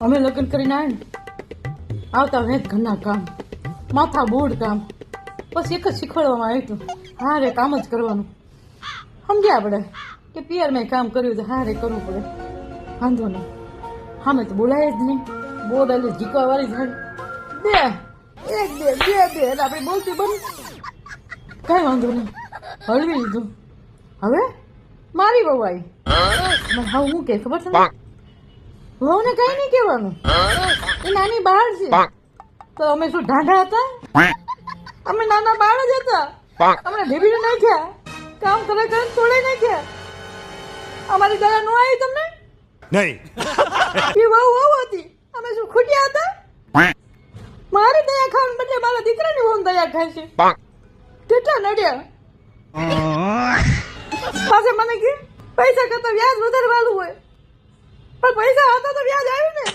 અમે લગ્ન કરીને આવ્યા ને આવતા વેત ઘરના કામ માથા બોર્ડ કામ પછી એક જ શીખવાડવામાં આવ્યું હતું હા રે કામ જ કરવાનું. સમજ્યા આપણે કે પિયર મેં કામ કર્યું તો હા રે કરવું પડે. વાંધો નહીં. હા મેં તો બોલાય જ નહીં. બોર્ડ એટલે જીકવા વાળી ઝાડ બે એક બે બે બે એટલે આપણે બોલતી બંધ કાંઈ વાંધો નહીં. હળવી લીધું. હવે? મારી આવી. મને હું કે ખબર છે ને? વહુને કઈ નહીં કહેવાનું. એ નાની બાળ છે. તો અમે શું ઢાંઢા હતા? અમે નાના બાળ જ હતા. અમને ઢેબીને નાખ્યા કામ કરે કરે તોડે નાખ્યા અમારી દયા નો આવી તમને? નહીં. એ વહુ વહુ હતી. અમે શું ખૂટ્યા હતા? મારી દયા ખાવ બદલે મારા દીકરાની વહુ દયા ખાય છે. કેટલા નડ્યા? પાસે મને કે પૈસા કરતા વ્યાજ વધારે વાલું હોય. પણ પૈસા હતા તો વ્યાજ આવ્યું ને